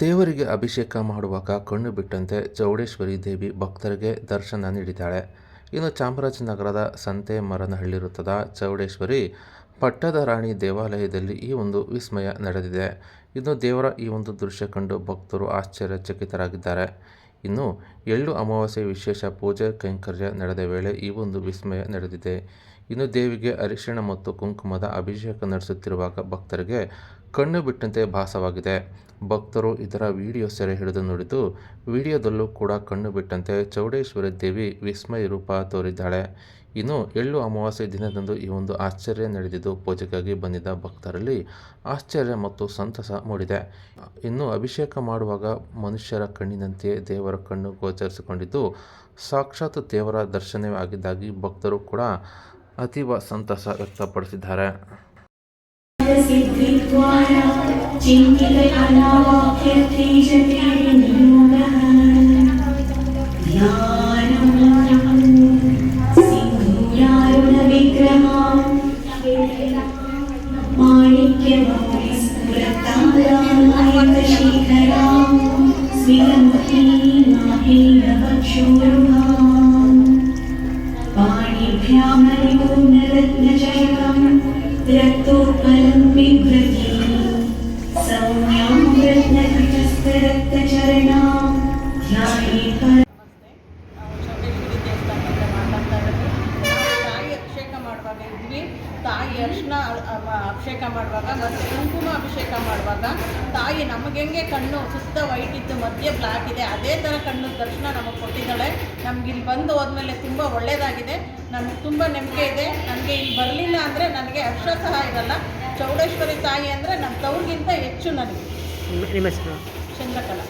ದೇವರಿಗೆ ಅಭಿಷೇಕ ಮಾಡುವಾಗ ಕಣ್ಣು ಬಿಟ್ಟಂತೆ ಚೌಡೇಶ್ವರಿ ದೇವಿ ಭಕ್ತರಿಗೆ ದರ್ಶನ ನೀಡಿದ್ದಾಳೆ. ಇನ್ನು ಚಾಮರಾಜನಗರದ ಸಂತೆ ಮರನಹಳ್ಳಿ ವೃತ್ತದ ಚೌಡೇಶ್ವರಿ ಪಟ್ಟದ ರಾಣಿ ದೇವಾಲಯದಲ್ಲಿ ಈ ಒಂದು ವಿಸ್ಮಯ ನಡೆದಿದೆ. ಇನ್ನು ದೇವರ ಈ ಒಂದು ದೃಶ್ಯ ಕಂಡು ಭಕ್ತರು ಆಶ್ಚರ್ಯಚಕಿತರಾಗಿದ್ದಾರೆ. ಇನ್ನು ಎಳ್ಳು ಅಮಾವಾಸ್ಯೆ ವಿಶೇಷ ಪೂಜೆ ಕೈಂಕರ್ಯ ನಡೆದ ವೇಳೆ ಈ ಒಂದು ವಿಸ್ಮಯ ನಡೆದಿದೆ. ಇನ್ನು ದೇವಿಗೆ ಅರಿಶಿಣ ಮತ್ತು ಕುಂಕುಮದ ಅಭಿಷೇಕ ನಡೆಸುತ್ತಿರುವಾಗ ಭಕ್ತರಿಗೆ ಕಣ್ಣು ಬಿಟ್ಟಂತೆ ಭಾಸವಾಗಿದೆ. ಭಕ್ತರು ಇದರ ವಿಡಿಯೋ ಸೆರೆ ಹಿಡಿದು ನೋಡಿದ್ದು ವಿಡಿಯೋದಲ್ಲೂ ಕೂಡ ಕಣ್ಣು ಬಿಟ್ಟಂತೆ ಚೌಡೇಶ್ವರಿ ದೇವಿ ವಿಸ್ಮಯ ರೂಪ ತೋರಿದ್ದಾಳೆ. ಇನ್ನು ಎಳ್ಳು ಅಮಾವಾಸ್ಯೆ ದಿನದಂದು ಈ ಒಂದು ಆಶ್ಚರ್ಯ ನಡೆದಿದ್ದು, ಪೂಜೆಗಾಗಿ ಬಂದಿದ್ದ ಭಕ್ತರಲ್ಲಿ ಆಶ್ಚರ್ಯ ಮತ್ತು ಸಂತಸ ಮೂಡಿದೆ. ಇನ್ನು ಅಭಿಷೇಕ ಮಾಡುವಾಗ ಮನುಷ್ಯರ ಕಣ್ಣಿನಂತೆಯೇ ದೇವರ ಕಣ್ಣು ಗೋಚರಿಸಿಕೊಂಡಿದ್ದು ಸಾಕ್ಷಾತ್ ದೇವರ ದರ್ಶನವೇ ಆಗಿದ್ದಾಗಿ ಭಕ್ತರು ಕೂಡ ಅತೀವ ಸಂತಸ ವ್ಯಕ್ತಪಡಿಸಿದ್ದಾರೆ सिद्धिद्वारा चिन्तितकलावाक्यर्थे जते कीटपक्षोर्भाम् पाणिभ्यामलिपूर्णरत्नचषकम् रक्तोत्पलं बिभ्रति सौम्यां रत्नपीठस्थरक्तचरणां ध्याये ಮಾಡುವಾಗ ಇದ್ವಿ ತಾಯಿ ಅರ್ಶಿನ ಅಭಿಷೇಕ ಮಾಡುವಾಗ ಮತ್ತು ಕುಂಕುಮ ಅಭಿಷೇಕ ಮಾಡುವಾಗ ತಾಯಿ ನಮಗೆ ಹೆಂಗೆ ಕಣ್ಣು ಸುತ್ತ ವೈಟ್ ಇತ್ತು ಮಧ್ಯೆ ಬ್ಲ್ಯಾಕ್ ಇದೆ ಅದೇ ಥರ ಕಣ್ಣು ದರ್ಶನ ನಮಗೆ ಕೊಟ್ಟಿದ್ದಾಳೆ. ನಮ್ಗೆ ಇಲ್ಲಿ ಬಂದು ಹೋದ್ಮೇಲೆ ತುಂಬ ಒಳ್ಳೆಯದಾಗಿದೆ ನಮಗೆ ತುಂಬ ನಂಬಿಕೆ ಇದೆ. ನನಗೆ ಇಲ್ಲಿ ಬರಲಿಲ್ಲ ಅಂದರೆ ನನಗೆ ಅರ್ಶ ಸಹ ಇರಲ್ಲ. ಚೌಡೇಶ್ವರಿ ತಾಯಿ ಅಂದರೆ ನಮ್ಮ ತವ್ರಿಗಿಂತ ಹೆಚ್ಚು ನನಗೆ ಚಂದ್ರಕಲಾ